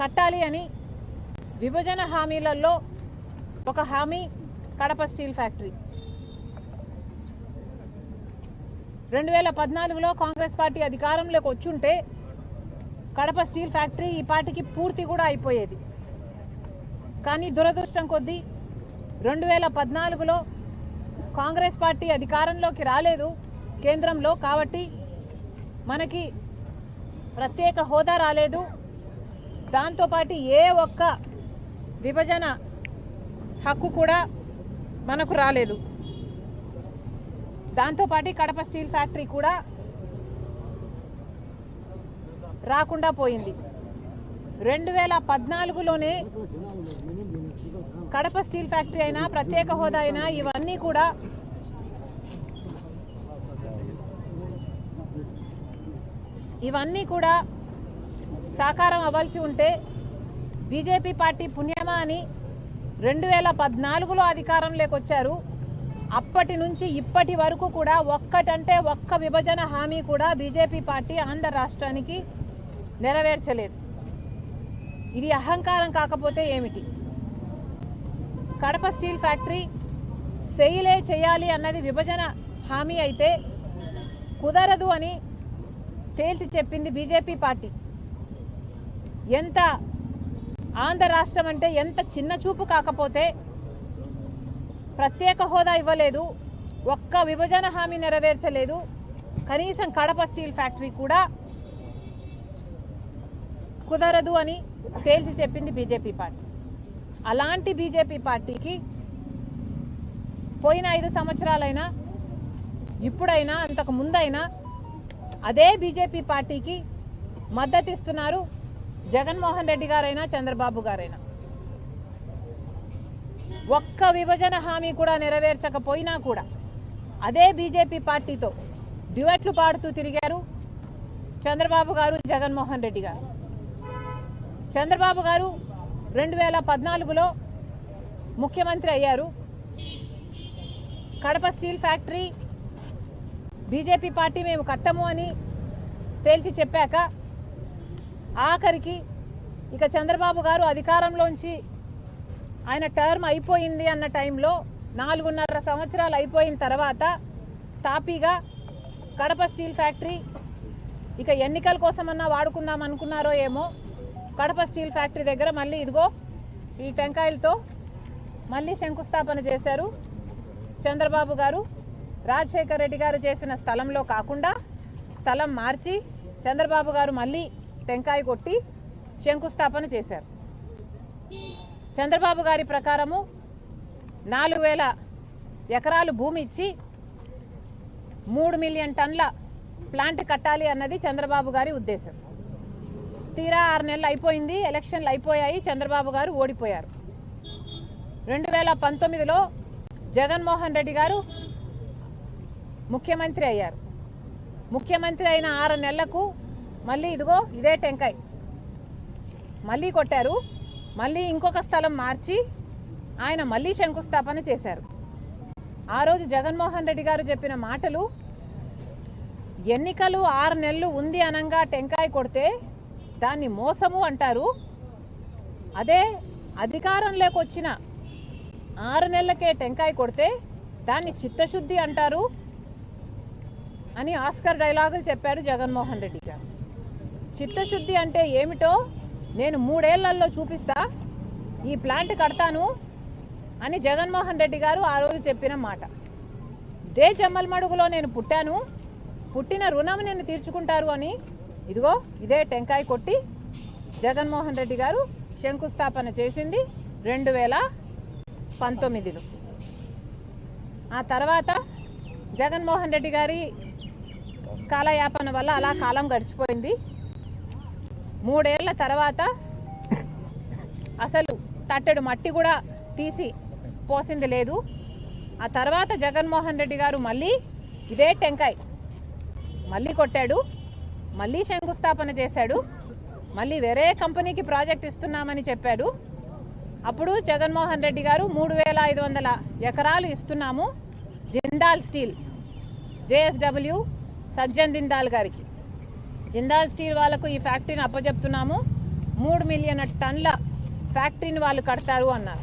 కట్టాలి అని విభజన హామీలలో ఒక హామీ కడప స్టీల్ ఫ్యాక్టరీ. రెండు వేల పద్నాలుగులో కాంగ్రెస్ పార్టీ అధికారంలోకి వచ్చుంటే కడప స్టీల్ ఫ్యాక్టరీ ఈ పార్టీకి పూర్తి కూడా అయిపోయేది. కానీ దురదృష్టం కొద్దీ రెండు వేల పద్నాలుగులో కాంగ్రెస్ పార్టీ అధికారంలోకి రాలేదు కేంద్రంలో కాబట్టి మనకి ప్రత్యేక హోదా రాలేదు. దాంతోపాటు ఏ ఒక్క విభజన హక్కు కూడా మనకు రాలేదు. దాంతోపాటు కడప స్టీల్ ఫ్యాక్టరీ కూడా రాకుండా పోయింది. రెండు వేల పద్నాలుగులోనే కడప స్టీల్ ఫ్యాక్టరీ అయినా ప్రత్యేక హోదా అయినా ఇవన్నీ కూడా ఇవన్నీ కూడా సాకారం అవ్వాల్సి ఉంటే బీజేపీ పార్టీ పుణ్యమా అని రెండు వేల పద్నాలుగులో అధికారంలోకి వచ్చారు. అప్పటి నుంచి ఇప్పటి వరకు కూడా ఒక్కటంటే ఒక్క విభజన హామీ కూడా బీజేపీ పార్టీ ఆంధ్ర రాష్ట్రానికి నెరవేర్చలేదు. ఇది అహంకారం కాకపోతే ఏమిటి? కడప స్టీల్ ఫ్యాక్టరీ సెయిలే చేయాలి అన్నది విభజన హామీ అయితే కుదరదు అని తేల్చి చెప్పింది బీజేపీ పార్టీ. ఎంత ఆంధ్ర రాష్ట్రం అంటే ఎంత చిన్న చూపు కాకపోతే ప్రత్యేక హోదా ఇవ్వలేదు ఒక్క విభజన హామీ నెరవేర్చలేదు కనీసం కడప స్టీల్ ఫ్యాక్టరీ కూడా కుదరదు అని తేల్చి చెప్పింది బీజేపీ పార్టీ. అలాంటి బీజేపీ పార్టీకి పోయిన ఐదు సంవత్సరాలైనా ఇప్పుడైనా అంతకు ముందైనా అదే బీజేపీ పార్టీకి మద్దతు ఇస్తున్నారు జగన్మోహన్ రెడ్డి గారైనా చంద్రబాబు గారైనా. ఒక్క విభజన హామీ కూడా నెరవేర్చకపోయినా కూడా అదే బీజేపీ పార్టీతో డ్యువెట్లు పాడుతూ తిరిగారు చంద్రబాబు గారు జగన్మోహన్ రెడ్డి గారు. చంద్రబాబు గారు రెండు వేల పద్నాలుగులో ముఖ్యమంత్రి అయ్యారు. Kadapa steel factory BJP party మేము కట్టము అని తేల్చి చెప్పాక ఆఖరికి ఇక చంద్రబాబు గారు అధికారంలోంచి ఆయన టర్మ్ అయిపోయింది అన్న టైంలో నాలుగున్నర సంవత్సరాలు అయిపోయిన తర్వాత తాపీగా కడప స్టీల్ ఫ్యాక్టరీ ఇక ఎన్నికల కోసమన్నా వాడుకుందాం అనుకున్నారో ఏమో కడప స్టీల్ ఫ్యాక్టరీ దగ్గర మళ్ళీ ఇదిగో ఈ టెంకాయలతో మళ్ళీ శంకుస్థాపన చేశారు చంద్రబాబు గారు. రాజశేఖర్ రెడ్డి గారు చేసిన స్థలంలో కాకుండా స్థలం మార్చి చంద్రబాబు గారు మళ్ళీ టెంకాయ కొట్టి శంకుస్థాపన చేశారు. చంద్రబాబు గారి ప్రకారము నాలుగు వేల ఎకరాలు భూమి ఇచ్చి మూడు మిలియన్ టన్ల ప్లాంట్ కట్టాలి అన్నది చంద్రబాబు గారి ఉద్దేశం. తీరా ఆరు నెలలు అయిపోయింది ఎలక్షన్లు అయిపోయాయి చంద్రబాబు గారు ఓడిపోయారు. రెండు వేల పంతొమ్మిదిలో జగన్మోహన్ రెడ్డి గారు ముఖ్యమంత్రి అయ్యారు. ముఖ్యమంత్రి అయిన ఆరు నెలలకు మళ్ళీ ఇదిగో ఇదే టెంకాయ్. మళ్ళీ కొట్టారు. మళ్ళీ ఇంకొక స్థలం మార్చి ఆయన మళ్ళీ శంకుస్థాపన చేశారు. ఆ రోజు జగన్మోహన్ రెడ్డి గారు చెప్పిన మాటలు ఎన్నికలు ఆరు నెలలు ఉంది అనంగా టెంకాయ కొడితే దాన్ని మోసము అంటారు. అదే అధికారంలోకి వచ్చిన ఆరు నెలలకే టెంకాయ కొడితే దాన్ని చిత్తశుద్ధి అంటారు అని ఆస్కర్ డైలాగులు చెప్పారు జగన్మోహన్ రెడ్డి గారు. చిత్తశుద్ధి అంటే ఏమిటో నేను మూడేళ్ళలో చూపిస్తా. ఈ ప్లాంట్ కడతాను అని జగన్మోహన్ రెడ్డి గారు ఆ రోజు చెప్పిన మాట. దే చెమ్మల్మడుగులో నేను పుట్టాను. పుట్టిన రుణం నేను తీర్చుకుంటారు అని ఇదిగో ఇదే టెంకాయ కొట్టి జగన్మోహన్ రెడ్డి గారు శంకుస్థాపన చేసింది రెండు వేల పంతొమ్మిదిలో. ఆ తర్వాత జగన్మోహన్ రెడ్డి గారి కాలయాపన వల్ల అలా కాలం గడిచిపోయింది. మూడేళ్ళ తర్వాత అసలు తట్టెడు మట్టి కూడా తీసి పోసింది లేదు. ఆ తర్వాత జగన్మోహన్ రెడ్డి గారు మళ్ళీ ఇదే టెంకాయ్. మళ్ళీ కొట్టాడు మళ్ళీ శంకుస్థాపన చేశాడు మళ్ళీ వేరే కంపెనీకి ప్రాజెక్ట్ ఇస్తున్నామని చెప్పాడు. అప్పుడు జగన్మోహన్ రెడ్డి గారు మూడు వేల ఐదు వందల ఎకరాలు ఇస్తున్నాము జిందాల్ స్టీల్ జేఎస్డబ్ల్యూ సజ్జన్ దిందాల్ గారికి. జిందాల్ స్టీల్ వాళ్ళకు ఈ ఫ్యాక్టరీని అప్పచెప్తున్నాము మూడు మిలియన్ టన్ల ఫ్యాక్టరీని వాళ్ళు కడతారు అన్నారు.